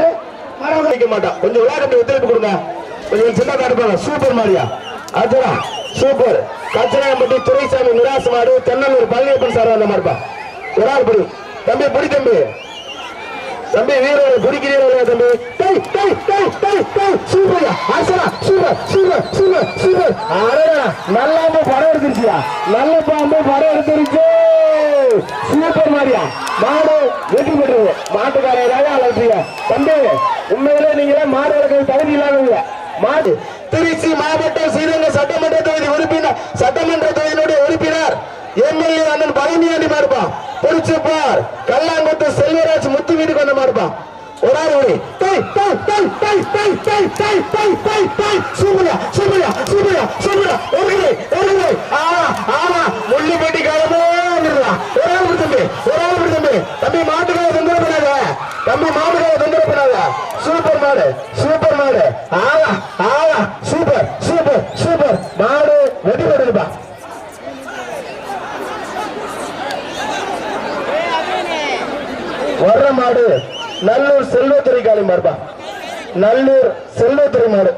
நிக்க மாட்டான் கொஞ்சம் விளையாட்டு ஒத்துழைப்பு கொடுங்க. கொஞ்சம் சின்ன காட்டுப்பாங்க சூப்பர் மாரியா அதுதான் சூப்பர். கச்சனாம்பட்டி துரைசாமி நிராச மாடு தென்னலூர் பழனியப்பன் சார் அந்த மாதிரிப்பா ஒரு ஆள் பிடி. தம்பி பிடி தம்பி. தம்பி வீரர் பிடிக்கிறீங்களா தம்பி? டேய் டேய் டேய் டேய் டேய். சூப்பர்யா? ஆசனா சூப்பர் சூப்பர் சூப்பர் சூப்பர். அடடா நல்லா படம் எடுத்துருச்சியா நல்ல பாம்பு படம் எடுத்துருச்சு சூப்பர் மாரியா மாடு வெற்றி பெற்றது. மாட்டுக்காரராக அழைச்சியா தம்பி உண்மையிலே நீங்களே மாடு வளர்க்க தகுதி இல்லாதவங்க. மாடு திருச்சி மாவட்ட ஸ்ரீரங்க சட்டமன்ற தொகுதி உறுப்பினர் சட்டமன்ற தொகுதியினுடைய உறுப்பினர் எம்எல்ஏ அண்ணன் பழனியாண்டி மாறுப்பா பொறிச்சு கல்லாங்குத்து செல்வராஜ் முத்து வீட்டுக்கு வந்த மாறுப்பா ஒரு ஆறு ஓடி. டேய் டேய் டேய் டேய் டேய் டேய் டேய் டேய் டேய் டேய் சூப்பரா சூப்பரா சூப்பரா சூப்பரா ஓடுது ஓடுது ஆமா ஆமா முள்ளி பெட்டி காலமே வந்துடுறா ஒரு ஆள் விடு தம்பி ஒரு ஆள் விடு தம்பி தம்பி மாட்டுக்காக தொந்தரவு பண்ணாத தம்பி மாட்டுக்காக வந்திருப்பாங்க சூப்பர் மாடு சூப்பர் மாடு. ஆவா ஆவா சூப்பர் சூப்பர் சூப்பர். மாடு வெட்டி போடுதுப்பா வர்ற மாடு நல்லூர் செல்வத்துறை காலி மாடுப்பா. நல்லூர் செல்வத்துறை மாடு.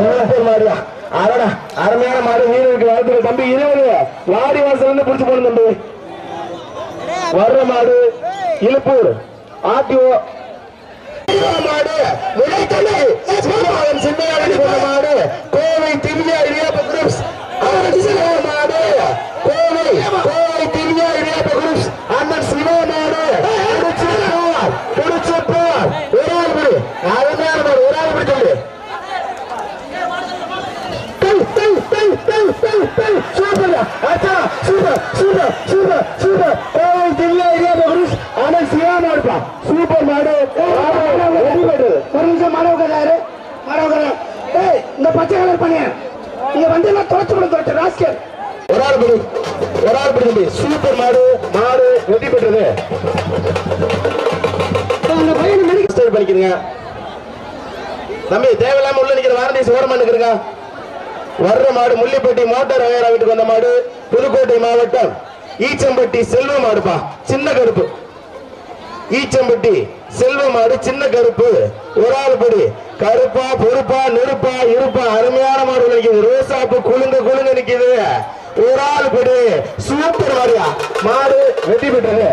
சூப்பர் மாடுயா அடடா அருமையான மாடு. வீரருக்கு வாழ்த்துக்கள் தம்பி. இருபது வாடி வாசல் இருந்து பிடிச்சு போன தம்பி. வர்ற மாடு இழுப்பூர் ஆர்டிஓ. மாடு விளைத்தலை சிவபாலன் சின்னையாளி கொண்ட மாடு கோவை திவ்யா இடியாப்ப குரூப்ஸ் அண்ணன் சிவா மாடு கோவை கோவை திவ்யா இடியாப்ப குரூப்ஸ் அண்ணன் சிவா மாடு பிடிச்சு போர் பிடிச்சு போர் ஒரு ஆள் பிடி அருமையான மாடு ஒரு ஆள் பிடிச்சு சூப்பர் அச்சா super super super super Kovai Divya area groups அண்ணன் சிவா மாடுப்பா சூப்பர் மாடு வெற்றி பெற்றது ஒரு நிமிஷம் மாட உட்காரு ஏய் இந்த பச்சை கலர் பண்ணிய இங்க வந்து எல்லாம் தொலைச்சு விட தொலைச்சு ராஸ்கர் ஒரு ஆள் பிடி ஒரு ஆள் பிடி சூப்பர் மாடு மாடு வெற்றி பெற்றது அந்த பையனை மெடிக்கல் ஸ்டைல் பண்ணிக்கிறீங்க தம்பி தேவையில்லாம உள்ள நிக்கிற வாரண்டி ஓரமா நிக்கிறீங்க வர்ற மாடு முள்ளிப்பட்டி மோட்டார் வகையரா வீட்டுக்கு வந்த மாடு புதுக்கோட்டை மாவட்டம் ஈச்சம்பட்டி செல்வ மாடுப்பா. சின்ன கருப்பு. ஈச்சம்பட்டி செல்வ மாடு சின்ன கருப்பு. ஒரு ஆள் படி. கருப்பா பொறுப்பா நெருப்பா இருப்பா. அருமையான மாடு நிக்குது. ரோசாப்பு குழுங்க குழுங்க நிக்குது. ஒரு ஆள் படி. சூப்பர் மாடியா. மாடு வெட்டி பெற்றது